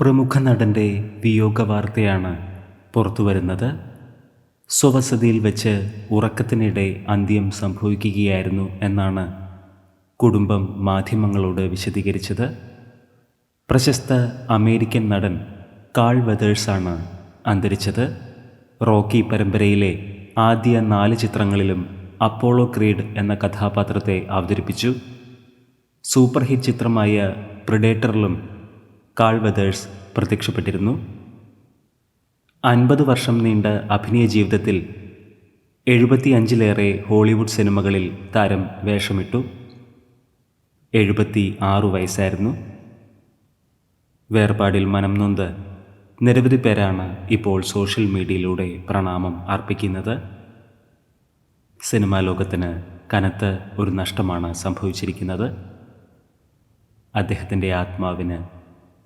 പ്രമുഖ നടന്റെ വിയോഗ വാർത്തയാണ് പുറത്തുവരുന്നത്. സ്വവസതിയിൽ വെച്ച് ഉറക്കത്തിനിടെ അന്ത്യം സംഭവിക്കുകയായിരുന്നു എന്നാണ് കുടുംബം മാധ്യമങ്ങളോട് വിശദീകരിച്ചത്. പ്രശസ്ത അമേരിക്കൻ നടൻ കാൾ വെതേഴ്സാണ് അന്തരിച്ചത്. റോക്കി പരമ്പരയിലെ ആദ്യ നാല് ചിത്രങ്ങളിലും അപ്പോളോ ക്രീഡ് എന്ന കഥാപാത്രത്തെ അവതരിപ്പിച്ചു. സൂപ്പർ ഹിറ്റ് ചിത്രമായ പ്രിഡേറ്ററിലും കാൾ വെതേഴ്സ് പ്രത്യക്ഷപ്പെട്ടിരുന്നു. അൻപത് വർഷം നീണ്ട അഭിനയ ജീവിതത്തിൽ എഴുപത്തിയഞ്ചിലേറെ ഹോളിവുഡ് സിനിമകളിൽ താരം വേഷമിട്ടു. എഴുപത്തി ആറ് വയസ്സായിരുന്നു. വേർപാടിൽ മനം നൊന്ത് നിരവധി പേരാണ് ഇപ്പോൾ സോഷ്യൽ മീഡിയയിലൂടെ പ്രണാമം അർപ്പിക്കുന്നത്. സിനിമാ ലോകത്തിന് കനത്ത ഒരു നഷ്ടമാണ് സംഭവിച്ചിരിക്കുന്നത്. അദ്ദേഹത്തിന്റെ ആത്മാവിന്